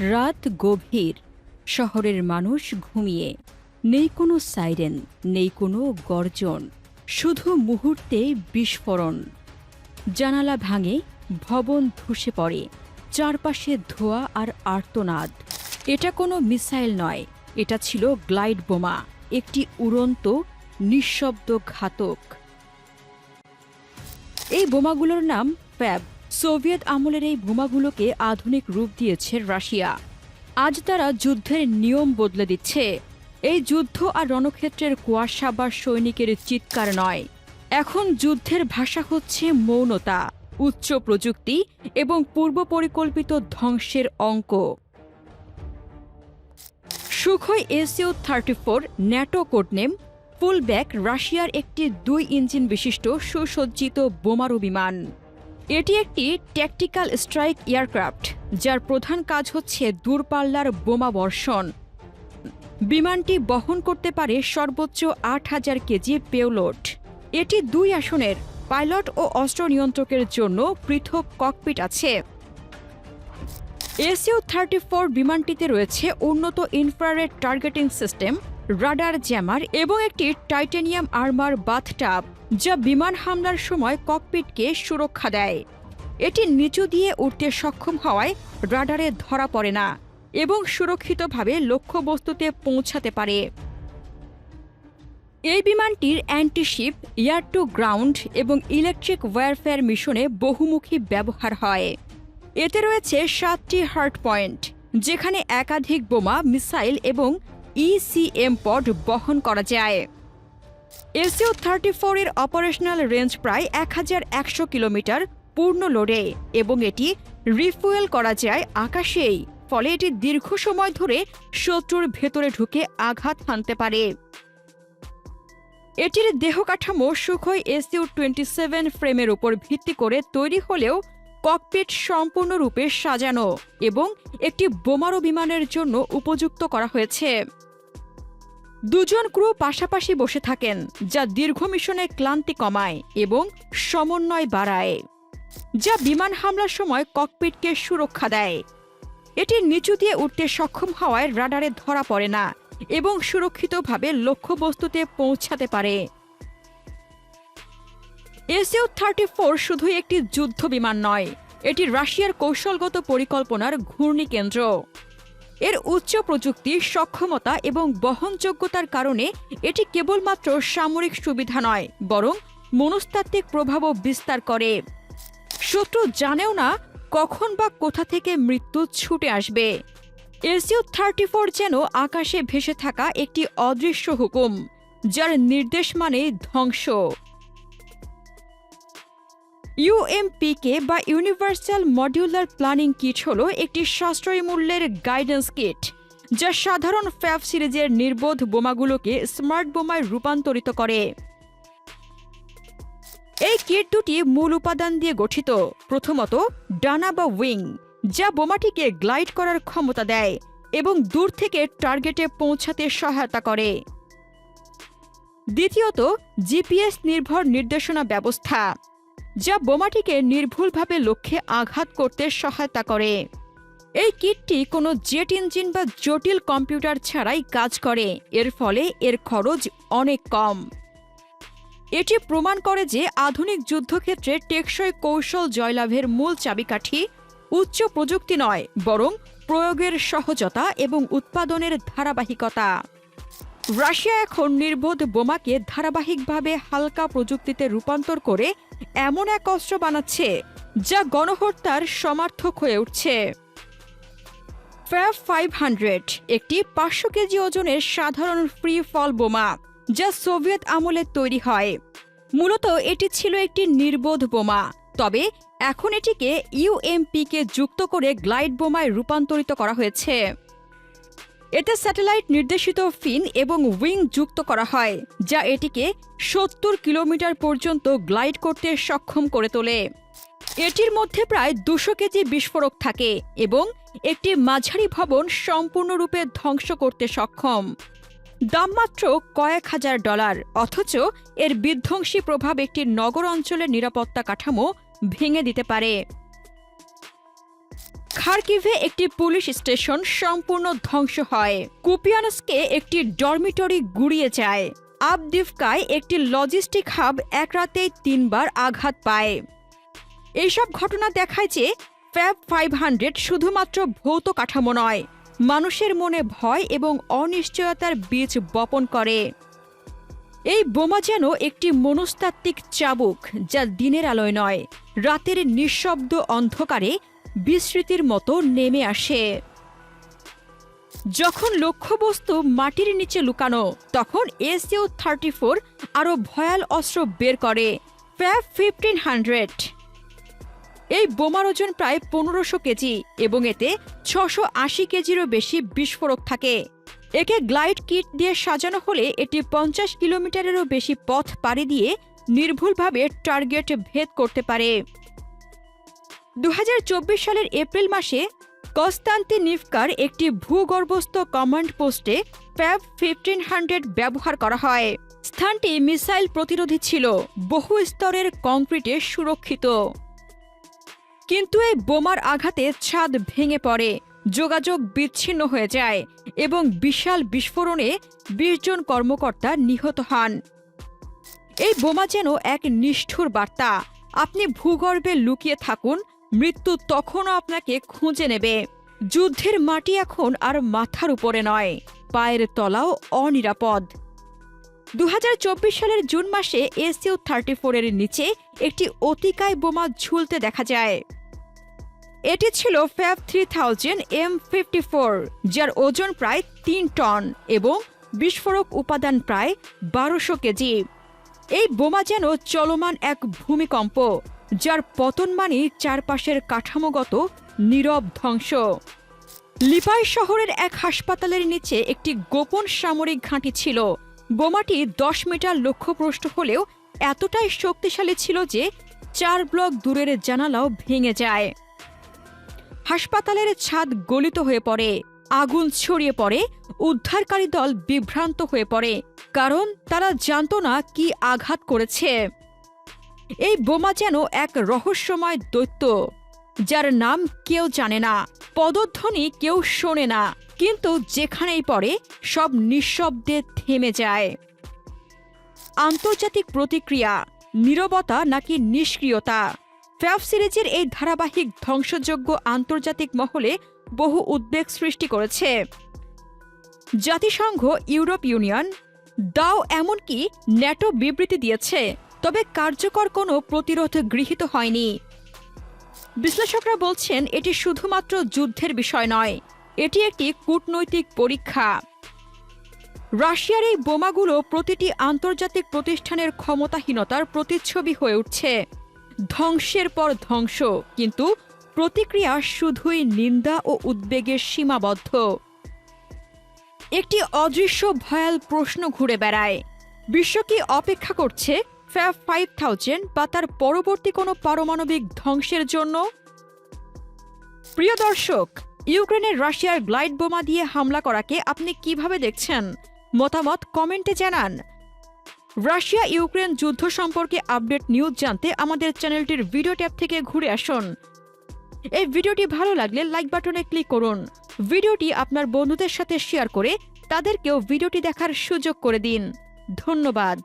রাত গভীর। শহরের মানুষ ঘুমিয়ে। নেই কোনো সাইরেন, নেই কোনো গর্জন। শুধু মুহূর্তে বিস্ফোরণ। জানালা ভাঙে, ভবন ধসে পড়ে। চারপাশে ধোঁয়া আর আর্তনাদ। এটা কোনো মিসাইল নয়, এটা ছিল গ্লাইড বোমা, একটি উড়ন্ত নিঃশব্দ ঘাতক এই বোমাগুলোর নাম প্যাব। সোভিয়েত আমলের এই বোমাগুলোকে আধুনিক রূপ দিয়েছে রাশিয়া। আজ তারা যুদ্ধের নিয়ম বদলে দিচ্ছে। এই যুদ্ধ আর রণক্ষেত্রের কুয়াশা বা সৈনিকের চিৎকার নয়। এখন যুদ্ধের ভাষা হচ্ছে মৌনতা, উচ্চ প্রযুক্তি এবং পূর্ব পরিকল্পিত ধ্বংসের অঙ্ক। Sukhoi SU thirty four NATO codename fullback রাশিয়ার একটি দুই ইঞ্জিন বিশিষ্ট সুসজ্জিত বোমারু বিমান। এটি একটি ট্যাকটিক্যাল স্ট্রাইক এয়ারক্রাফট যার প্রধান কাজ হচ্ছে দূরপাল্লার বোমা বর্ষণ। বিমানটি বহন করতে পারে সর্বোচ্চ আট হাজার কেজি পেওলোড এটি দুই আসনের, পাইলট ও অস্ত্র নিয়ন্ত্রকের জন্য পৃথক ককপিট আছে। এসইউ থার্টি ফোর বিমানটিতে রয়েছে উন্নত infrared targeting system radar jammer এবং একটি টাইটেনিয়াম আর্মার বাথটাব, যা বিমান হামলার সময় ককপিটকে সুরক্ষা দেয়। এটি নিচু দিয়ে উঠতে সক্ষম হওয়ায় রাডারে ধরা পড়ে না এবং সুরক্ষিতভাবে লক্ষ্যবস্তুতে পৌঁছাতে পারে। এই বিমানটির অ্যান্টিশিপ, এয়ার টু গ্রাউন্ড এবং ইলেকট্রিক ওয়ারফেয়ার মিশনে বহুমুখী ব্যবহার হয়। এতে রয়েছে সাতটি হার্ট পয়েন্ট, যেখানে একাধিক বোমা, মিসাইল এবং ইসিএম পড বহন করা যায়। এসইউ থার্টি ফোরের অপারেশনাল রেঞ্জ প্রায় এক হাজার একশো কিলোমিটার পূর্ণ লোডে এবং এটি রিফুয়েল করা যায় আকাশেই, ফলে এটি দীর্ঘ সময় ধরে শত্রুর ভেতরে ঢুকে আঘাত হানতে পারে। এটির দেহ কাঠামো সুখই এসইউ টোয়েন্টি সেভেন ফ্রেমের উপর ভিত্তি করে তৈরি হলেও ককপিট সম্পূর্ণরূপে সাজানো এবং একটি বোমারু বিমানের জন্য উপযুক্ত করা হয়েছে। দুজন ক্রু পাশাপাশি বসে থাকেন, যা দীর্ঘ মিশনে ক্লান্তি কমায় এবং সমন্বয় বাড়ায়, যা বিমান হামলার সময় ককপিটকে সুরক্ষা দেয়। এটি নিচু দিয়ে উঠতে সক্ষম হওয়ায় রাডারে ধরা পড়ে না এবং সুরক্ষিতভাবে লক্ষ্যবস্তুতে পৌঁছাতে পারে। এসইউ থার্টি ফোর শুধুই একটি যুদ্ধ বিমান নয়, এটি রাশিয়ার কৌশলগত পরিকল্পনার ঘূর্ণি কেন্দ্র এর উচ্চ প্রযুক্তি, সক্ষমতা এবং বহনযোগ্যতার কারণে এটি কেবলমাত্র সামরিক সুবিধা নয়, বরং মনস্তাত্ত্বিক প্রভাবও বিস্তার করে। শত্রু জানেও না কখন বা কোথা থেকে মৃত্যু ছুটে আসবে। এসইউ থার্টি ফোর যেন আকাশে ভেসে থাকা একটি অদৃশ্য হুকুম, যার নির্দেশ মানে ধ্বংস। ইউএমপিকে বা ইউনিভার্সাল মডিউলার প্ল্যানিং কিট হল একটি সাশ্রয়ী মূল্যের গাইডেন্স কিট যা সাধারণ ফ্যাব সিরিজের নির্বোধ বোমাগুলোকে স্মার্ট বোমায় রূপান্তরিত করে। এই কিট দুটি মূল উপাদান দিয়ে গঠিত। প্রথমত, ডানা বা উইং যা বোমাটিকে গ্লাইড করার ক্ষমতা দেয় এবং দূর থেকে টার্গেটে পৌঁছাতে সহায়তা করে। দ্বিতীয়ত জিপিএস নির্ভর নির্দেশনা ব্যবস্থা যা বোমাটিকে নির্ভুলভাবে লক্ষ্যে আঘাত করতে সহায়তা করে। এই কিটটি কোনো জেট ইঞ্জিন বা জটিল কম্পিউটার ছাড়াই কাজ করে। এর ফলে এর খরচ অনেক কম। এটি প্রমাণ করে যে আধুনিক যুদ্ধক্ষেত্রে টেকসই কৌশল জয়লাভের মূল চাবিকাঠি উচ্চ প্রযুক্তি নয়, বরং প্রয়োগের সহজতা এবং উৎপাদনের ধারাবাহিকতা। রাশিয়া এখন নির্বোধ বোমাকে ধারাবাহিকভাবে হালকা প্রযুক্তিতে রূপান্তর করে এমন এক অস্ত্র বানাচ্ছে যা গণহত্যার সমার্থক হয়ে উঠছে। ফ্যাব ফাইভ হান্ড্রেড একটি পাঁচশো কেজি ওজনের সাধারণ ফ্রি ফল বোমা যা সোভিয়েত আমলে তৈরি হয়। মূলত এটি ছিল একটি নির্বোধ বোমা, তবে এখন এটিকে ইউএমপিকে যুক্ত করে গ্লাইড বোমায় রূপান্তরিত করা হয়েছে। এতে স্যাটেলাইট নির্দেশিত ফিন এবং উইং যুক্ত করা হয়, যা এটিকে সত্তর কিলোমিটার পর্যন্ত গ্লাইড করতে সক্ষম করে তোলে। এটির মধ্যে প্রায় দুশো কেজি বিস্ফোরক থাকে এবং একটি মাঝারি ভবন সম্পূর্ণরূপে ধ্বংস করতে সক্ষম। দাম মাত্র কয়েক হাজার ডলার, অথচ এর বিধ্বংসী প্রভাব একটি নগর অঞ্চলের নিরাপত্তা কাঠামো ভেঙে দিতে পারে। খার্কিভে একটি পুলিশ স্টেশন সম্পূর্ণ ধ্বংস হয়। কুপিয়ানস্কে একটি ডরমিটরি গুড়িয়ে যায়। আবদিফকায় একটি লজিস্টিক হাব এক রাতেই তিনবার আঘাত পায়। এইসব ঘটনা দেখায় যে ফ্যাব ফাইভ হান্ড্রেড শুধুমাত্র ভৌত কাঠামো নয়, মানুষের মনে ভয় এবং অনিশ্চয়তার বীজ বপন করে। এই বোমা যেন একটি মনস্তাত্ত্বিক চাবুক যা দিনের আলোয় নয়, রাতের নিঃশব্দ অন্ধকারে বিস্মৃতির মতো নেমে আসে। যখন লক্ষ্যবস্তু মাটির নিচে লুকানো, তখন এসইউ থার্টি ফোর আরও ভয়াল অস্ত্র বের করে, ফ্যাব ফিফটিন হান্ড্রেড। এই বোমার ওজন প্রায় পনেরোশো কেজি এবং এতে ছশো আশি কেজিরও বেশি বিস্ফোরক থাকে। একে গ্লাইড কিট দিয়ে সাজানো হলে এটি পঞ্চাশ কিলোমিটারেরও বেশি পথ পাড়ি দিয়ে নির্ভুলভাবে টার্গেট ভেদ করতে পারে। দু হাজার চব্বিশ সালের এপ্রিল মাসে কস্তান্তি নিফকার একটি ভূগর্ভস্থ কমান্ড পোস্টে প্যাব ফিফটিন হান্ড্রেড ব্যবহার করা হয়। স্থানটি মিসাইল প্রতিরোধী ছিল, বহু স্তরের কংক্রিটে সুরক্ষিত। কিন্তু এই বোমার আঘাতে ছাদ ভেঙে পড়ে, যোগাযোগ বিচ্ছিন্ন হয়ে যায় এবং বিশাল বিস্ফোরণে বিশ জন কর্মকর্তা নিহত হন। এই বোমা যেন এক নিষ্ঠুর বার্তা। আপনি ভূগর্ভে লুকিয়ে থাকুন মৃত্যু তখনও আপনাকে খুঁজে নেবে। যুদ্ধের মাটি এখন আর মাথার উপরে নয়। পায়ের তলাও অনিরাপদ। দু হাজার চব্বিশ সালের জুন মাসে এসইউ থার্টি ফোরের নিচে একটি অতিকায় বোমা ঝুলতে দেখা যায়। এটি ছিল FAB three thousand M fifty four, যার ওজন প্রায় তিন টন এবং বিস্ফোরক উপাদান প্রায় বারোশো কেজি। এই বোমা যেন চলমান এক ভূমিকম্প। যার পতন মানে চারপাশের কাঠামোগত নীরব ধ্বংস। লিপাই শহরের এক হাসপাতালের নিচে একটি গোপন সামরিক ঘাঁটি ছিল। বোমাটি দশ মিটার লক্ষ্যপ্রষ্ট হলেও এতটাই শক্তিশালী ছিল যে চার ব্লক দূরের জানালাও ভেঙে যায়। হাসপাতালের ছাদ গলিত হয়ে পড়ে, আগুন ছড়িয়ে পড়ে, উদ্ধারকারী দল বিভ্রান্ত হয়ে পড়ে। কারণ তারা জানত না কি আঘাত করেছে। এই বোমা যেন এক রহস্যময় দৈত্য, যার নাম কেউ জানে না, পদধ্বনি কেউ শোনে না, কিন্তু যেখানেই পড়ে, সব নিঃশব্দে থেমে যায়। আন্তর্জাতিক প্রতিক্রিয়া, নীরবতা নাকি নিষ্ক্রিয়তা? ফ্যাব সিরিজের এই ধারাবাহিক ধ্বংসযোগ্য আন্তর্জাতিক মহলে বহু উদ্বেগ সৃষ্টি করেছে। জাতিসংঘ, ইউরোপ ইউনিয়ন, দাও এমনকি ন্যাটো বিবৃতি দিয়েছে। তবে কার্যকর কোনো প্রতিরোধ গৃহীত হয়নি। বিশ্লেষকরা বলছেন, এটি শুধুমাত্র যুদ্ধের বিষয় নয়, এটি একটি কূটনৈতিক পরীক্ষা। রাশিয়ার এই বোমাগুলো প্রতিটি আন্তর্জাতিক প্রতিষ্ঠানের ক্ষমতাহীনতার প্রতিচ্ছবি হয়ে উঠছে। ধ্বংসের পর ধ্বংস, কিন্তু প্রতিক্রিয়া শুধুই নিন্দা ও উদ্বেগের সীমাবদ্ধ। একটি অদৃশ্য ভয়াল প্রশ্ন ঘুরে বেড়ায়, বিশ্ব কি অপেক্ষা করছে ফাইভ থাউজেন্ড বা তার পরবর্তী কোনো পারমাণবিক ধ্বংসের জন্য? প্রিয় দর্শক, ইউক্রেনের রাশিয়ার গ্লাইড বোমা দিয়ে হামলা করাকে আপনি কীভাবে দেখছেন? মতামত কমেন্টে জানান। রাশিয়া ইউক্রেন যুদ্ধ সম্পর্কে আপডেট নিউজ জানতে আমাদের চ্যানেলটির ভিডিও ট্যাব থেকে ঘুরে আসুন। এই ভিডিওটি ভালো লাগলে লাইক বাটনে ক্লিক করুন। ভিডিওটি আপনার বন্ধুদের সাথে শেয়ার করে তাদেরকেও ভিডিওটি দেখার সুযোগ করে দিন। ধন্যবাদ।